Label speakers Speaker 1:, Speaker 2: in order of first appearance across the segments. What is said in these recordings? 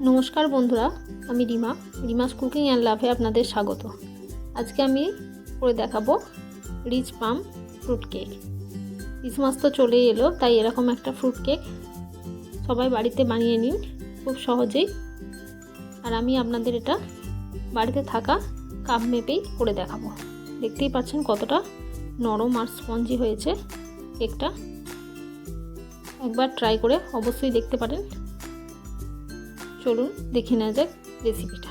Speaker 1: নমস্কার বন্ধুরা, আমি রিমা। রিমাস কুকিং অ্যান্ড লাভে আপনাদের স্বাগত। আজকে আমি করে দেখাবো rich plum fruit cake. Christmas তো চলেই এলো, তাই এরকম একটা ফ্রুট কেক সবাই বাড়িতে বানিয়ে নিন, খুব সহজেই। আর আমি আপনাদের এটা বাড়িতে থাকা কাপ মেপেই করে দেখাবো। দেখতেই পাচ্ছেন কতটা নরম আর স্পঞ্জি হয়েছে কেকটা। একবার ট্রাই করে অবশ্যই দেখতে পারেন। চলুন দেখে নেওয়া যাক রেসিপিটা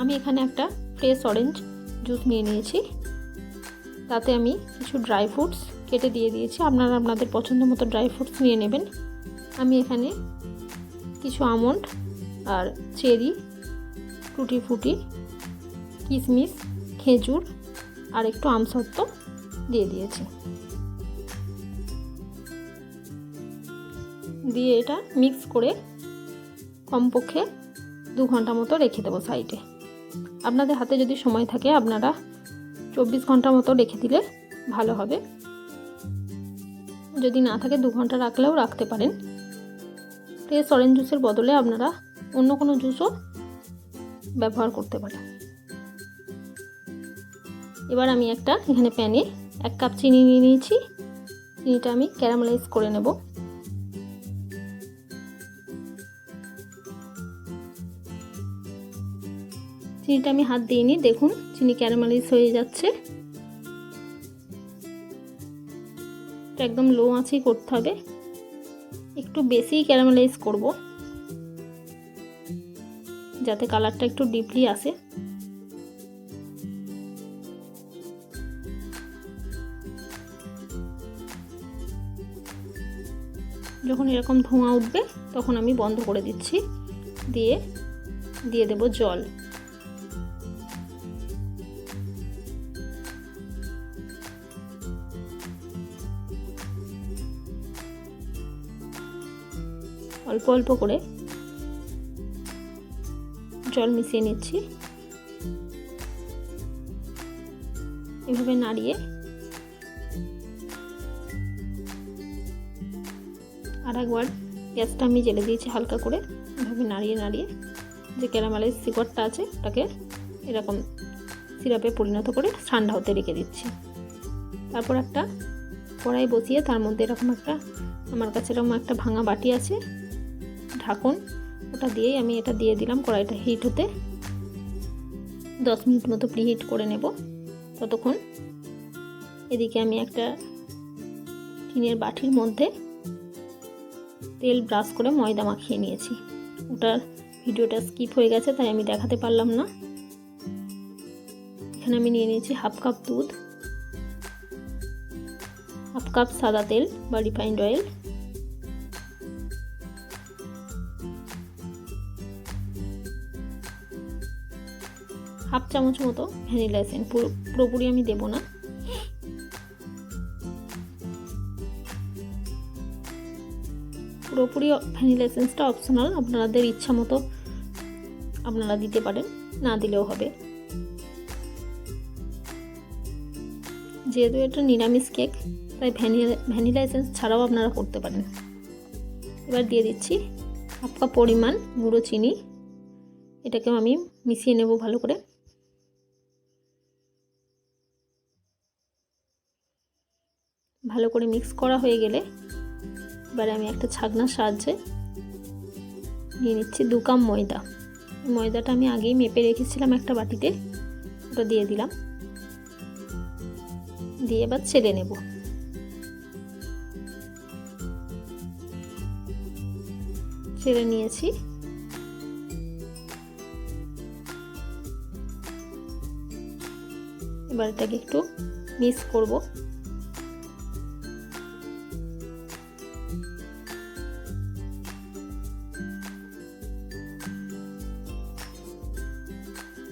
Speaker 1: আমি এখানে একটা ফ্রেশ অরেঞ্জ জুস নিয়ে নিয়েছি। তাতে আমি কিছু ড্রাই ফ্রুটস কেটে দিয়ে দিয়েছি। আপনারা আপনাদের পছন্দ মতো ড্রাই ফ্রুটস নিয়ে নেবেন। আমি এখানে কিছু আমন্ড আর চেরি টুটি ফুটি কিশমিশ খেজুর আর একটু আমসত্ত্ব দিয়ে দিয়েছি। দিয়ে এটা মিক্স করে কমপক্ষে দু ঘণ্টা মতো রেখে দেবো সাইডে আপনাদের হাতে যদি সময় থাকে, আপনারা চব্বিশ ঘণ্টা মতো রেখে দিলে ভালো হবে। যদি না থাকে, দু ঘণ্টা রাখলেও রাখতে পারেন। ফ্রেশ অরেঞ্জ জুসের বদলে আপনারা অন্য কোনো জুসও ব্যবহার করতে পারেন। এবার আমি একটা এখানে প্যানে এক কাপ চিনি নিয়ে নিয়েছি। চিনিটা আমি ক্যারামেলাইজ করে নেব। চিনিটা আমি হাত দিইনি দেখুন, চিনি ক্যারামেলাইজ হয়ে যাচ্ছে। একদম লো আঁচেই করতে হবে। একটু বেশি ক্যারামেলাইজ করব, যাতে কালারটা একটু ডিপলি আসে। যখন এরকম ধোঁয়া উঠবে, তখন আমি বন্ধ করে দিচ্ছি, দিয়ে দিয়ে দেব জল। অল্প অল্প করে জল মিশিয়ে নিচ্ছি। এভাবে নাড়িয়ে আর একবার গ্যাসটা আমি জেলে দিয়েছি হালকা করে। এভাবে নাড়িয়ে নাড়িয়ে যে ক্যারামেলের শিকড়টা আছে ওটাকে এরকম সিরাপে পরিণত করে ঠান্ডা হতে রেখে দিচ্ছি। তারপর একটা কড়াই বসিয়ে তার মধ্যে এরকম একটা আমার কাছে এরকম একটা ভাঙা বাটি আছে ঢাকন, ওটা দিয়েই আমি এটা দিয়ে দিলাম কড়াইটা হিট হতে। দশ মিনিট মতো প্রিহিট করে নেব ততক্ষণ। এদিকে আমি একটা টিনের বাটির মধ্যে তেল ব্রাশ করে ময়দা মাখিয়ে নিয়েছি। ওটার ভিডিওটা স্কিপ হয়ে গেছে, তাই আমি দেখাতে পারলাম না। এখানে আমি নিয়ে নিয়েছি হাফ কাপ দুধ, হাফ কাপ সাদা তেল বা রিফাইন্ড অয়েল হাফ চামচ মতো ভ্যানিলা এসেন্স, পুরো পুরোপুরি আমি দেবো না। পুরোপুরি ভ্যানিলা এসেন্সটা অপশনাল, আপনাদের ইচ্ছা মতো আপনারা দিতে পারেন, না দিলেও হবে। যেহেতু এটা নিরামিষ কেক, তাই ভ্যানিলা ভ্যানিলা এসেন্স ছাড়াও আপনারা করতে পারেন। এবার দিয়ে দিচ্ছি হাফ কাপ পরিমাণ গুঁড়ো চিনি। এটাকেও আমি মিশিয়ে নেব ভালো করে। ভালো করে মিক্স করা হয়ে গেলে এবারে আমি একটা ছাগনার সাহায্যে নিয়ে নিচ্ছি দু কাপ ময়দা। ময়দাটা আমি আগেই মেপে রেখেছিলাম একটা বাটিতে, ওটা দিয়ে দিলাম। দিয়ে এবার ছেড়ে নেব। ছেড়ে নিয়েছি। এবার এটাকে একটু মিক্স করব।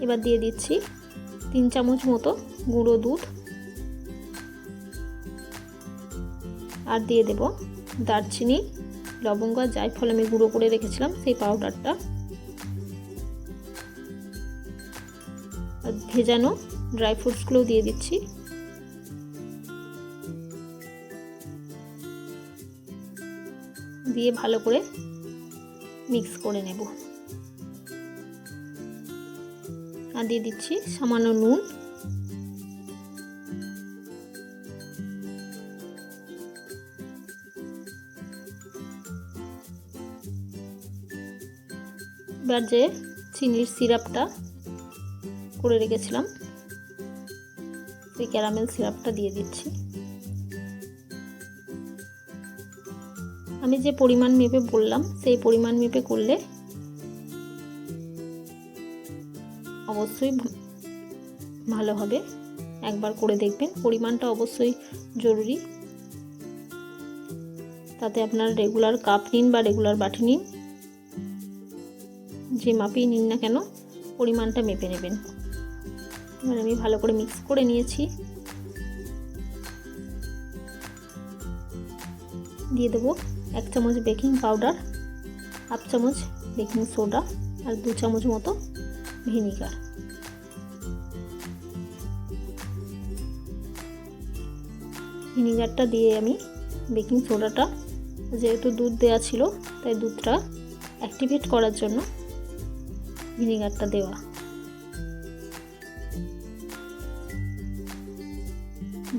Speaker 1: এবার দিয়ে দিচ্ছি তিন চামচ মতো গুঁড়ো দুধ। আর দিয়ে দেব দারচিনি, লবঙ্গ আর জায়ফল আমি গুঁড়ো করে রেখেছিলাম সেই পাউডারটা। আর ভেজানো ড্রাই ফ্রুটসগুলোও দিয়ে দিচ্ছি। দিয়ে ভালো করে মিক্স করে নেব। আর দিয়ে দিচ্ছি সামান্য নুন। এবার যে চিনির সিরাপটা করে রেখেছিলাম, সেই ক্যারামেল সিরাপটা দিয়ে দিচ্ছি। আমি যে পরিমাণ মেপে বললাম, সেই পরিমাণ মেপে করলে অবশ্যই ভালো হবে। একবার করে দেখবেন। পরিমাণটা অবশ্যই জরুরি। তাতে আপনার রেগুলার কাপ নিন বা রেগুলার বাটি নিন। যে মাপেই নিন না কেন, পরিমাণটা মেপে নেবেন। এবার আমি ভালো করে মিক্স করে নিয়েছি। দিয়ে দেবো এক চামচ বেকিং পাউডার হাফ চামচ বেকিং সোডা আর দু চামচ মতো ভিনিগার ভিনিগারটা দিয়ে আমি বেকিং সোডাটা, যেহেতু দুধ দেওয়া ছিল, তাই দুধটা অ্যাক্টিভেট করার জন্য ভিনিগারটা দেওয়া।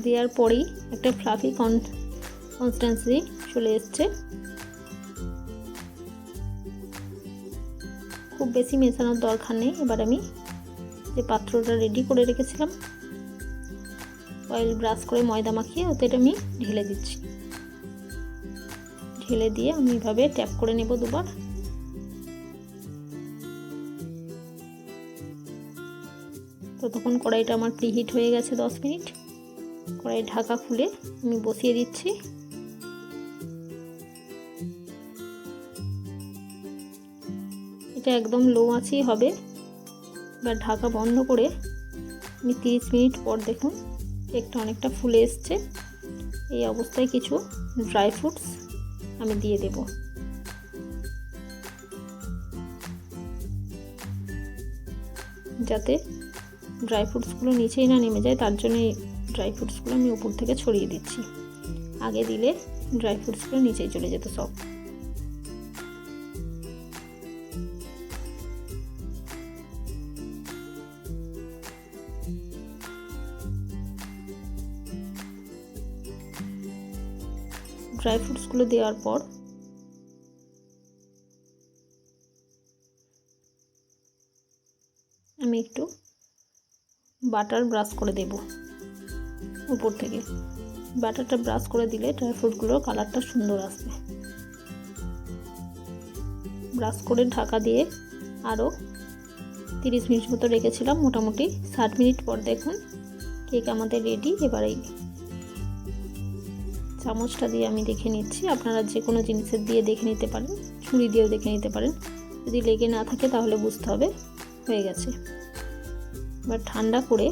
Speaker 1: দেওয়ার পরেই একটা ফ্লাফি কন কনস্ট্যান্সি চলে এসছে। খুব বেশি মেশানোর দরকার নেই, এবার আমি যে পাত্রটা রেডি করে রেখেছিলাম অয়েল ব্রাশ করে ময়দা মাখিয়ে ওতে এটা আমি ঢেলে দিচ্ছি। ঢেলে দিয়ে আমি এভাবে ট্যাপ করে নেব দুবার। ততক্ষণ কড়াইটা আমার প্রিহিট হয়ে গেছে দশ মিনিট। কড়াই ঢাকা খুলে আমি বসিয়ে দিচ্ছি। এটা একদম লো আঁচই হবে। এবার ঢাকা বন্ধ করে আমি তিরিশ মিনিট পর দেখুন কেকটা অনেকটা ফুলে এসছে। এই অবস্থায় কিছু ড্রাই ফ্রুটস আমি দিয়ে দেব। যাতে ড্রাই ফ্রুটসগুলো নিচেই না নেমে যায়, তার জন্য এই ড্রাই ফ্রুটসগুলো আমি উপর থেকে ছড়িয়ে দিচ্ছি। আগে দিলে ড্রাই ফ্রুটসগুলো নিচেই চলে যেত সব। ড্রাই ফ্রুটসগুলো দেওয়ার পর আমি একটু বাটার ব্রাশ করে দেব উপর থেকে। বাটারটা ব্রাশ করে দিলে ড্রাই ফ্রুটগুলোর কালারটা সুন্দর আসবে। ব্রাশ করে ঢাকা দিয়ে আরও তিরিশ মিনিট মতো রেখেছিলাম, মোটামুটি ষাট মিনিট পর দেখুন কেক আমাদের রেডি এবারেই চামচটা দিয়ে আমি দেখে নিচ্ছি। আপনারা যে কোনো জিনিসের দিয়ে দেখে নিতে পারেন, ছুরি দিয়েও দেখে নিতে পারেন। যদি লেগে না থাকে তাহলে বুঝতে হবে, হয়ে গেছে। এবার ঠান্ডা করে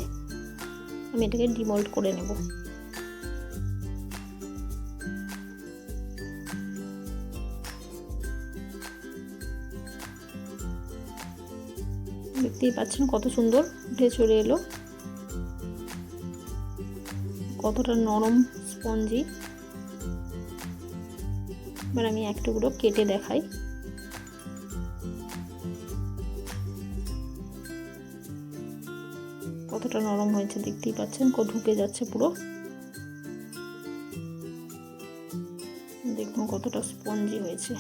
Speaker 1: আমি এটাকে ডিমোল্ড করে নেব। দেখতেই পাচ্ছেন কত সুন্দর উঠে চলে এলো। কতটা নরম স্পঞ্জি। এবার আমি এক টুকরো কেটে দেখাই। কতটা নরম হয়েছে দেখতেই পাচ্ছেন, কো ঢুকে যাচ্ছে পুরো। দেখুন কতটা স্পঞ্জি হয়েছে।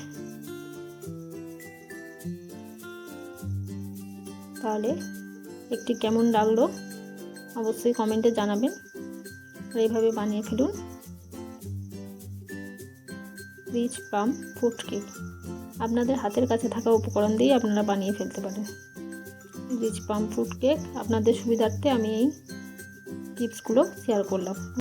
Speaker 1: তাহলে একটি কেমন লাগল অবশ্যই কমেন্টে জানাবেন। এইভাবে বানিয়ে ফেলুন। রিচ প্লাম ফ্রুট কেক আপনাদের হাতের কাছে থাকা উপকরণ দিয়ে আপনারা বানিয়ে ফেলতে পারেন। রিচ প্লাম ফ্রুট কেক আপনাদের সুবিধার্থে আমি এই টিপসগুলো শেয়ার করলাম।